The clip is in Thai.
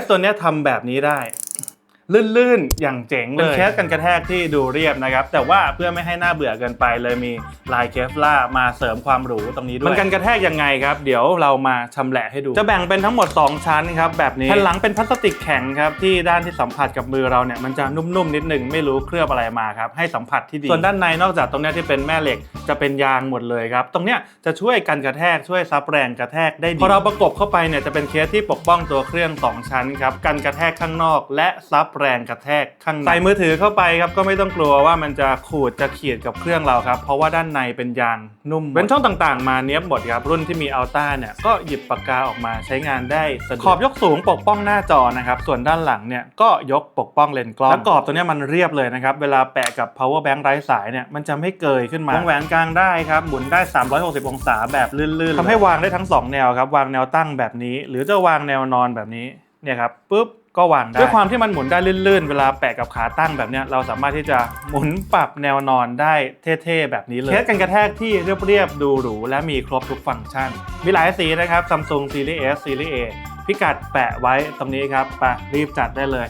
สตัวเนี้ยทำแบบนี้ได้ ลื่นๆ อย่างเจ๋งเลยเป็นเคสกันกระแทกที่ดูเรียบนะครับ แต่ว่าเพื่อไม่ให้หน้าเบื่อเกินไปเลยมีลายเคฟล่าร์มาเสริมความหรูตรงนี้ด้วย มันกันกระแทกยังไงครับ เดี๋ยวเรามาชำแหละให้ดู จะแบ่งเป็นทั้งหมด 2 ชั้นครับแบบนี้แผ่นหลังเป็นพลาสติกแข็งครับที่ด้านที่สัมผัสกับมือเราเนี่ยมันจะนุ่มๆนิดหนึงไม่รู้เคลือบอะไรมาครับให้สัมผัสที่ดีส่วนด้านในนอกจากตรงเนี้ยที่เป็นแม่เหล็กจะเป็นยางหมดเลยครับตรงเนี้ยจะช่วยกันกระแทกช่วยซับแรงกระแทกได้ดีพอเราประกบเข้าไปเนี่ยจะเป็นเคสที่ปกป้องตัวเครื่องสองชั้นครับกันกระแทกข้างนอก และซับแรงกระแทกข้างในใส่มือถือเข้าไปครับก็ไม่ต้องกลัวว่ามันจะขูดจะขีดกับเครื่องเราครับ เพราะว่าด้านในเป็นยางนุ่มเว้นช่องต่างๆ มาเนี้ยบหมดครับรุ่นที่มีอัลต้าเนี่ยก็หยิบปากกาออกมาใช้งานได้สะดวกขอบยกสูงปกป้องหน้าจอนะครับส่วนด้านหลังเนี่ยก็ยกปกป้องเลนส์กล้องและกรอบตัวเนี้ยมันเรียบเลยนะครับเวลาแปะกับ power bank ไร้สายเนี่ยมันจะไม่เกยขึ้นมาวงแหวนกลางได้ครับหมุนได้ 360 องศาแบบลื่นๆทำให้วางได้ทั้ง 2 แนวครับวางแนวตั้งแบบนี้ หรือจะวางแนวนอนแบบนี้เนี่ยครับปุ๊บ ก็วางได้ด้วยความที่มันหมุนได้ลื่นๆ เวลาแปะกับขาตั้งแบบเนี้ยเราสามารถที่จะหมุนปรับแนวนอนได้เท่ๆแบบนี้เลยเคสกันกระแทกที่เรียบๆดูหรูและมีครบทุกฟังก์ชัน มีหลายสีนะครับ Samsung Series S Series A พิกัดแปะไว้ตรงนี้ครับไปรีบจัดได้เลย